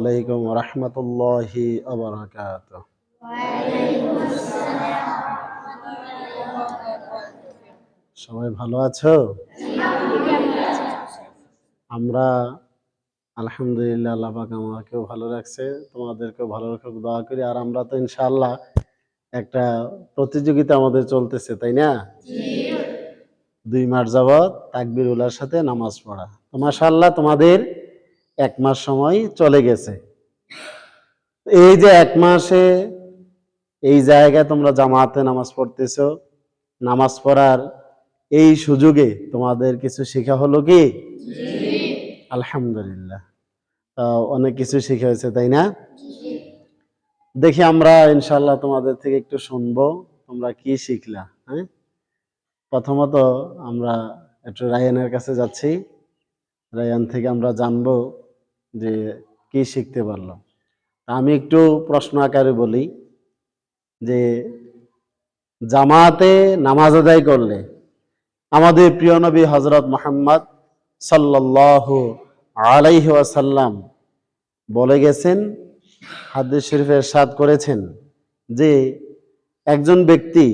আলাইকুম রহমতুল্লাহি সবাই ভালো আছো? আমরা আলহামদুলিল্লাহ আল্লাহ পাক আমাকেও ভালো রাখছে, তোমাদেরকেও ভালো রাখুক, দোয়া করি। আর আমরা তো ইনশাআল্লাহ একটা প্রতিযোগিতা আমাদের চলতেছে, তাই না? দুই মাস যাবৎ তাকবির উলার সাথে নামাজ পড়া। তো মাশাআল্লাহ তোমাদের এক মাস সময় চলে গেছে। এই যে এক মাসে এই জায়গায় তোমরা জামাতে নামাজ পড়তেছো নামাজ পড়ার এই সুযোগে তোমাদের কিছু শেখা হলো কি? আলহামদুলিল্লাহ। তা অনেক কিছু শেখা হয়েছে তাই না? দেখি আমরা ইনশাল্লাহ তোমাদের থেকে একটু শুনব তোমরা কি শিখলা হ্যাঁ? প্রথমত আমরা একটু রায়ানের কাছে যাচ্ছি। রায়ান থেকে আমরা জানব যে কি শিখতে পারল। আমি একটু প্রশ্ন আকারে বলি যে, জামাতে নামাজ আদায় করলে আমাদের প্রিয় নবী হজরত মোহাম্মদ সাল্লাল্লাহু আলাইহি ওয়াসাল্লাম বলে গেছেন, হাদিস শরীফের সাদ করেছেন যে, একজন ব্যক্তি,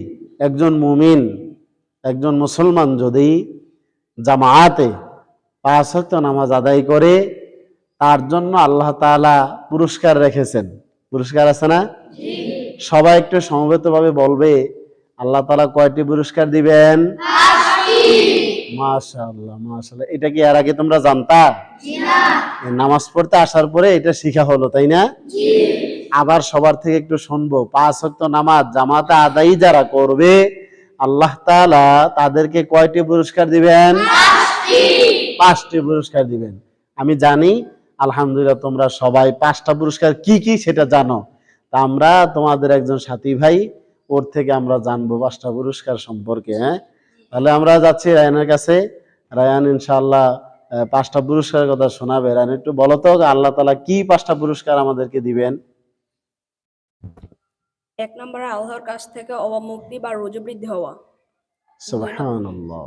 একজন মুমিন, একজন মুসলমান যদি জামাতে পাঁচ নামাজ আদায় করে তার জন্য আল্লাহ তাআলা পুরস্কার রেখেছেন। পুরস্কার আছে না? সবাই একটু সমবেতভাবে বলবে আল্লাহ তাআলা কয়টি পুরস্কার দিবেন? মাশাআল্লাহ মাশাআল্লাহ। এটা কি এর আগে তোমরা জানতা? নামাজ পড়তে আসার পরে এটা শিখা হলো তাই না? আবার সবার থেকে একটু শুনব। পাঁচ ওয়াক্ত নামাজ জামাতে আদায়ী যারা করবে আল্লাহ তাআলা তাদেরকে কয়টি পুরস্কার দিবেন? পাঁচটি পুরস্কার দিবেন। আমি জানি আলহামদুলিল্লাহ তোমরা সবাই পাঁচটা পুরস্কার কি কি সেটা জানো? তা আমরা তোমাদের একজন সাথী ভাই ওর থেকে আমরা জানব পাঁচটা পুরস্কার সম্পর্কে হ্যাঁ? তাহলে আমরা যাচ্ছি রায়ানের কাছে। রায়ান ইনশাআল্লাহ আহ, পাঁচটা পুরস্কারের কথা শোনাবে। রায়ান একটু বলো তো আল্লাহ তালা কি পাঁচটা পুরস্কার আমাদেরকে দিবেন? এক নম্বরে আল্লাহর কাছ থেকে অবমুক্তি বা রুজু বৃদ্ধি হওয়া। সুবহানাল্লাহ।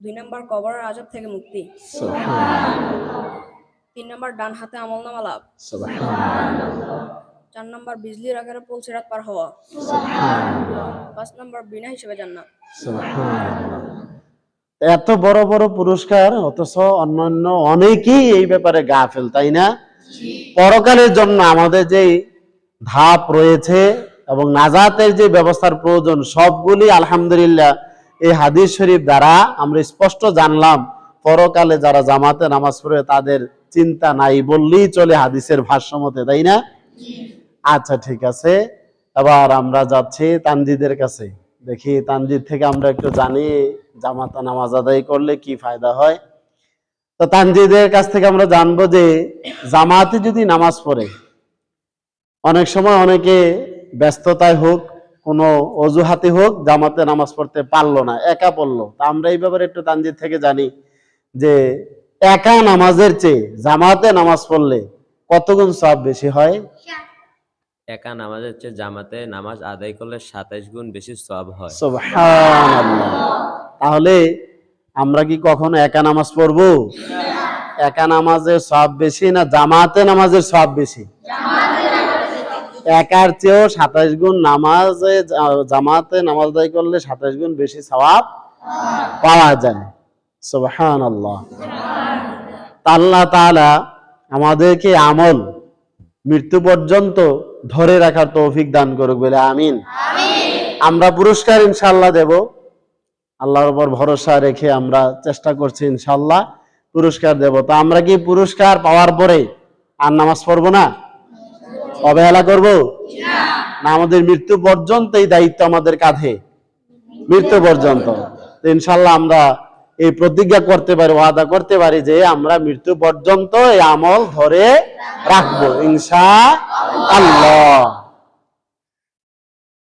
দুই নম্বর কবরের আজাব থেকে মুক্তি। তিন নম্বর ডান হাতে আমল নামা লাভ চার নম্বর বিজলির আকারে পুলসিরাত পার হওয়া। পাঁচ নম্বর বিনা হিসেবে জান্নাত। এত বড় বড় পুরস্কার অথচ অন্যান্য অনেকেই এই ব্যাপারে গাফেল তাই না? পরকালের জন্য আমাদের যে ধাপ রয়েছে এবং নাজাতের যে ব্যবস্থার প্রয়োজন সবগুলি আলহামদুলিল্লাহ এই হাদিস শরীফ দ্বারা আমরা স্পষ্ট জানলাম, পরকালে যারা জামাতে নামাজ পড়ে তাদের চিন্তা নাই বললেই চলে হাদিসের ভাষ্য মতে তাই না? আচ্ছা ঠিক আছে। এবার আমরা যাচ্ছি তানজিদের কাছে। দেখি তানজিদ থেকে আমরা একটু জানি, জামাতা নামাজ আদায় করলে কি ফায়দা হয়। তো তানজিদের কাছ থেকে আমরা জানব যে, জামাতে যদি নামাজ পড়ে, অনেক সময় অনেকে ব্যস্ততায় হোক কোনো অজুহাতে হোক জামাতে নামাজ পড়তে পারল না একা পড়ল। তা আমরা এই ব্যাপারে একটু তানজিদ থেকে জানি যে একা নামাজের চেয়ে জামাতে নামাজ পড়লে কতগুণ সব বেশি হয়? একা নামাজের চেয়ে জামাতে নামাজ আদায় করলে সাতাইশ গুণ বেশি সব হয়। তাহলে আমরা কি কখনো একা নামাজ পড়ব? একা নামাজের সব বেশি না জামাতে নামাজের সব বেশি? একার চেয়েও সাতাইশ গুণ নামাজে জামাতে নামাজ আদায় করলে সাতাইশ গুণ বেশি সওয়াব পাওয়া যায়। সুবহান আল্লাহ আল্লাহ তাআলা আমাদেরকে আমল মৃত্যু পর্যন্ত ধরে রাখার তৌফিক দান করুক বলে আমিন। আমরা পুরস্কার ইনশাল্লাহ দেব। আল্লাহর উপর ভরসা রেখে আমরা চেষ্টা করছি ইনশাল্লাহ পুরস্কার দেব। তো আমরা কি পুরস্কার পাওয়ার পরে আর নামাজ পড়ব না? অবহেলা করব? না, আমাদের মৃত্যু পর্যন্ত এই দায়িত্ব আমাদের কাঁধে। মৃত্যু পর্যন্ত। ইনশাল্লাহ আমরা এই প্রতিজ্ঞা করতে পারি, ওয়াদা করতে পারি যে আমরা মৃত্যু পর্যন্ত এই আমল ধরে রাখব, ইনশা আল্লাহ।